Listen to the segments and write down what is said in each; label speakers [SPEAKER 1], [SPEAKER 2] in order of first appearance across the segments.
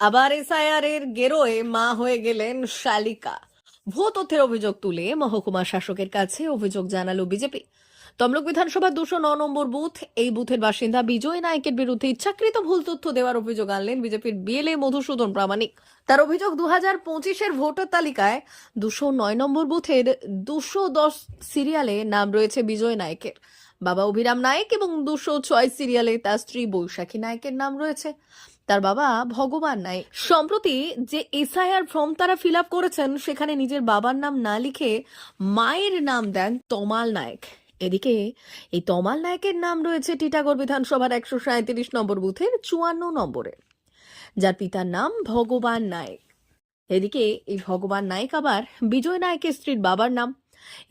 [SPEAKER 1] আবার এসআইআর এর গেরোয় মা হয়ে গেলেন শালিকা। ভুয়ো তথ্যের অভিযোগ তুলে মহকুমা শাসকের কাছে অভিযোগ জানালো বিজেপি। তমলুক বিধানসভা দুশো ন নম্বর বুথ, এই বুথের বাসিন্দা বিজয় নায়কের বিরুদ্ধে ইচ্ছাকৃত ভুল তথ্য দেওয়ার অভিযোগ আনলেন বিজেপির বিএলএ মধুসূদন প্রামাণিক। তার অভিযোগ দু হাজার পঁচিশের ভোটার তালিকায় দুশো নয় নম্বর বুথের দুশো দশ সিরিয়ালে নাম রয়েছে বিজয় নায়কের। বাবা অভিরাম নায়ক এবং দুশো ছয় সিরিয়ালে তার স্ত্রী বৈশাখী নায়কের নাম রয়েছে। তার বাবা ভগবান নায়ক। সম্প্রতি যে এসআইআর ফর্ম তারা ফিল আপ করেছেন, সেখানে নিজের বাবার নাম না লিখে মায়ের নাম দেন তমাল নায়ক। এদিকে এই তমাল নায়কের নাম রয়েছে টিটাগড় বিধানসভার একশো সাঁত্রিশ নম্বর বুথের চুয়ান্ন নম্বরে, যার পিতার নাম ভগবান নায়ক। এদিকে এই ভগবান নায়ক আবার বিজয় নায়কের স্ত্রীর বাবার নাম।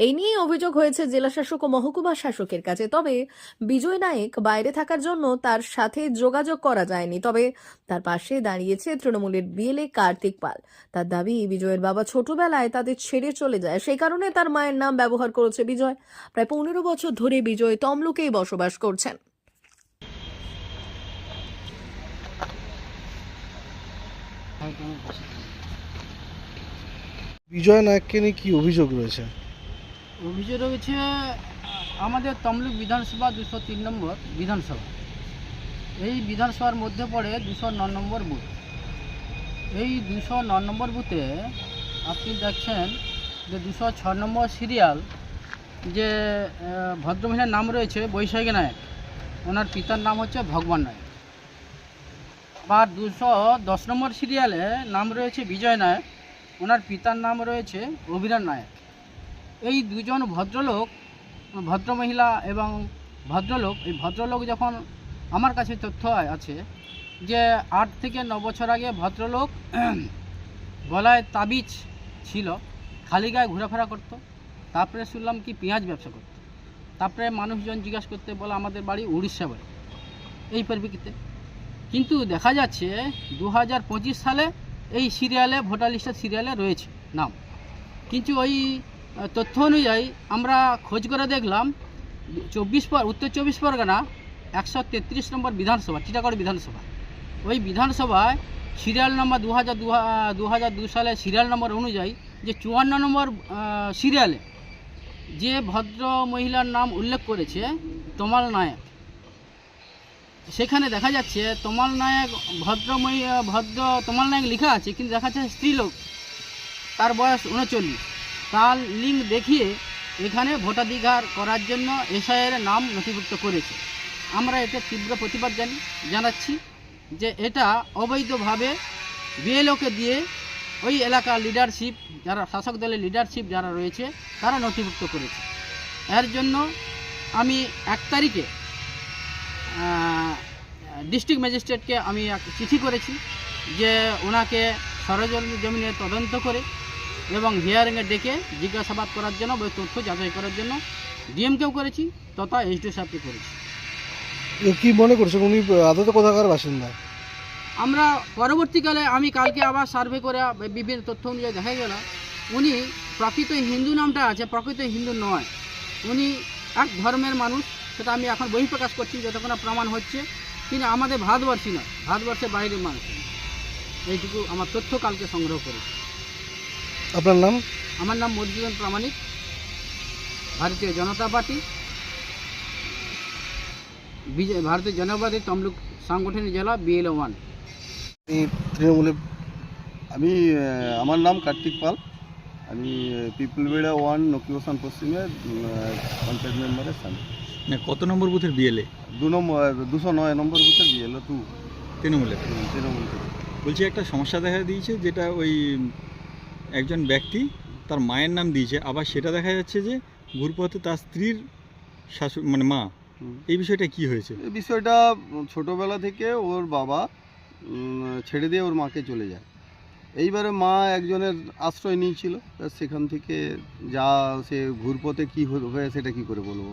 [SPEAKER 1] এই নিয়ে অভিযোগ হয়েছে জেলা শাসক ও মহকুমা শাসকের কাছে। তবে বিজয় নায়েক বাইরে থাকার জন্য তার সাথে যোগাযোগ করা যায়নি। তবে তার পাশে দাঁড়িয়েছে তৃণমূলের বিএলএ কার্তিক পাল। তার দাবি, বিজয়ের বাবা ছোটবেলায় তাদের ছেড়ে চলে যায়। সেই কারণে তার মায়ের নাম ব্যবহার করেছে বিজয়। প্রায় পনেরো বছর ধরে বিজয় তমলুকেই বসবাস করছেন।
[SPEAKER 2] বিজয় নায়ককে নিয়ে কি অভিযোগ রয়েছে?
[SPEAKER 3] অভিযোগ রয়েছে, আমাদের তমলুক বিধানসভা দুশো তিন নম্বর বিধানসভা। এই বিধানসভার মধ্যে পড়ে দুশো ন নম্বর বুথ। এই দুশো ন নম্বর বুথে আপনি দেখছেন যে দুশো ছ নম্বর সিরিয়াল যে ভদ্রমহিলার নাম রয়েছে বৈশাখী নায়ক। ওনার পিতার নাম হচ্ছে ভগবান নায়ক। আবার দুশো দশ নম্বর সিরিয়ালে নাম রয়েছে বিজয় নায়ক। ওনার পিতার নাম রয়েছে অভিরাম নায়ক। এই দুজন ভদ্রলোক, ভদ্রমহিলা এবং ভদ্রলোক, এই ভদ্রলোক যখন আমার কাছে তথ্য আছে যে আট থেকে ন বছর আগে ভদ্রলোক গলায় তাবিজ ছিল, খালি গায়ে ঘোরাফেরা করতো, তারপরে শুনলাম কি পেঁয়াজ ব্যবসা করতো, তারপরে মানুষজন জিজ্ঞাসা করতে বলে আমাদের বাড়ি উড়িষ্যা বাড়ি এই পরিপ্রেক্ষিতে। কিন্তু দেখা যাচ্ছে দু হাজার পঁচিশ সালে এই সিরিয়ালে ভোটার লিস্টের সিরিয়ালে রয়েছে নাম। কিন্তু ওই তথ্য অনুযায়ী আমরা খোঁজ করে দেখলাম, চব্বিশ পর, উত্তর চব্বিশ পরগনা একশো তেত্রিশ নম্বর বিধানসভা টিটাগড় বিধানসভা। ওই বিধানসভায় সিরিয়াল নম্বর দু হাজার দু হাজার দু সালে সিরিয়াল নম্বর অনুযায়ী যে চুয়ান্ন নম্বর সিরিয়ালে যে ভদ্র মহিলার নাম উল্লেখ করেছে তমাল নায়ক। সেখানে দেখা যাচ্ছে তমাল নায়ক ভদ্র ভদ্র তমাল নায়ক লেখা আছে, কিন্তু দেখা যাচ্ছে স্ত্রীলোক। তার বয়স উনচল্লিশ। তার লিঙ্ক দেখিয়ে এখানে ভোটাধিকার করার জন্য এসআইয়ের নাম নথিভুক্ত করেছে। আমরা এতে তীব্র প্রতিবাদ জানি, জানাচ্ছি যে এটা অবৈধভাবে বিএলওকে দিয়ে ওই এলাকার লিডারশিপ যারা, শাসক দলের লিডারশিপ যারা রয়েছে, তারা নথিভুক্ত করেছে। এর জন্য আমি এক তারিখে ডিস্ট্রিক্ট ম্যাজিস্ট্রেটকে আমি চিঠি করেছি যে ওনাকে সরজমিন জমিনে তদন্ত করে এবং হিয়ারিংয়ে ডেকে জিজ্ঞাসাবাদ করার জন্য বা তথ্য যাচাই করার জন্য ডিএমকেও করেছি তথা এইচডিও সাহেবকে করেছি।
[SPEAKER 2] কি মনে করছেন? উনি আদতে কোথাকার বাসিন্দা?
[SPEAKER 3] আমরা পরবর্তীকালে আমি কালকে আবার সার্ভে করে বিভিন্ন তথ্য অনুযায়ী দেখা গেল উনি প্রকৃত হিন্দু নামটা আছে প্রকৃত হিন্দু নয়। উনি এক ধর্মের মানুষ সেটা আমি এখন বহিঃপ্রকাশ করছি যতক্ষণ প্রমাণ হচ্ছে কিন্তু আমাদের ভারতবর্ষী নয় ভারতবর্ষের বাইরের মানুষ। এইটুকু আমার তথ্য কালকে সংগ্রহ করেছি।
[SPEAKER 2] আপনার নাম?
[SPEAKER 3] আমার নাম মধুসূদন প্রামাণিক ভারতীয় জনতা পার্টি বিজয় ভারতীয় জনতা পার্টি তমলুক সাংগঠনিক জেলা বিএল ওয়ান।
[SPEAKER 2] এই তৃণমূলের
[SPEAKER 4] আমি আমার নাম কার্তিক পাল। আমি পিপল বেড়া ওয়ান নকিওসান পশ্চিমের পঞ্চায়েত মেম্বারের স্বামী
[SPEAKER 5] না কত নম্বর বুথের বিএলএ?
[SPEAKER 4] দু নম্বর দুশো নয় নম্বর বুথের বিএলও টু।
[SPEAKER 5] তৃণমূলের
[SPEAKER 4] তৃণমূল
[SPEAKER 5] বলছি একটা সমস্যা দেখা দিয়েছে যেটা ওই একজন ব্যক্তি তার মায়ের নাম দিয়েছে আবার সেটা দেখা যাচ্ছে যে ঘুরপথে তার স্ত্রীর শাশু মানে মা। এই বিষয়টা কি হয়েছে?
[SPEAKER 4] এই বিষয়টা ছোটোবেলা থেকে ওর বাবা ছেড়ে দিয়ে ওর মাকে চলে যায়। এইবারে মা একজনের আশ্রয় নিয়েছিল সেখান থেকে যা সে ঘুরপথে কী হয়ে সেটা কি করে বলব?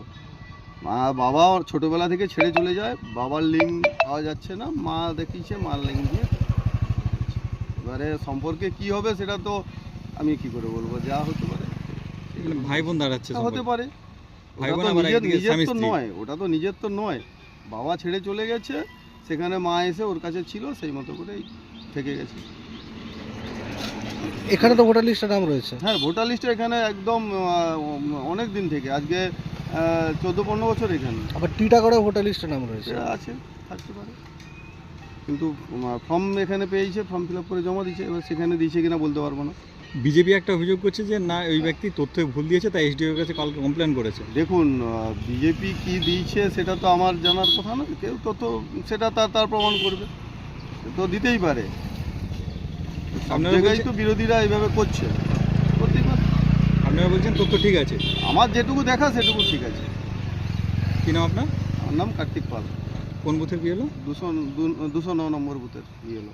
[SPEAKER 4] মা বাবা ওর ছোটোবেলা থেকে ছেড়ে চলে যায় বাবার লিঙ্ক পাওয়া যাচ্ছে না মা দেখিয়েছে মার লিঙ্ক দিয়ে। এবারে সম্পর্কে কি হবে সেটা তো আমি কি করে বলব যা হতে পারে।
[SPEAKER 5] ভাই বোন দাঁড়াচ্ছে
[SPEAKER 4] হতে পারে।
[SPEAKER 5] ভাই
[SPEAKER 4] ওটা তো নিজের তো নয় ওটা তো নিজের তো নয়। বাবা ছেড়ে চলে গেছে সেখানে মা এসে ওর কাছে ছিল সেই মতো করেই থেকে গেছে।
[SPEAKER 2] এখানে তো ভোটার লিস্টের নাম রয়েছে।
[SPEAKER 4] হ্যাঁ ভোটার লিস্টে এখানে একদম অনেক দিন থেকে আজকে চোদ্দ পনেরো বছর এখানে।
[SPEAKER 2] আবার টিটাগড়ে ভোটার লিস্টের নাম রয়েছে।
[SPEAKER 4] আছে থাকতে পারে। কিন্তু ফর্ম এখানে পেয়েছে ফর্ম ফিল আপ করে জমা দিয়েছে এবার সেখানে দিয়েছে কিনা বলতে পারব না।
[SPEAKER 5] বিজেপি একটা অভিযোগ করছে যে না ওই ব্যক্তি তথ্য ভুল দিয়েছে তাই এসডিওর কাছে কালকে কমপ্লেন করেছে।
[SPEAKER 4] দেখুন বিজেপি কি দিয়েছে সেটা তো আমার জানার কথা না। কেউ তো তো সেটা তার তার প্রমাণ করবে। তো দিতেই পারে। জায়গায় তো বিরোধীরা এইভাবে করছে। করতেই পারে।
[SPEAKER 5] আপনারা বলছেন তথ্য ঠিক আছে।
[SPEAKER 4] আমার যেটুকু দেখা সেটুকু ঠিক আছে।
[SPEAKER 5] কি নাম আপনার?
[SPEAKER 4] আমার নাম কার্তিক পাল।
[SPEAKER 5] কোন বুথের কি হলো
[SPEAKER 4] দুশো দুশো ন নম্বর বুথের ইয়ে হলো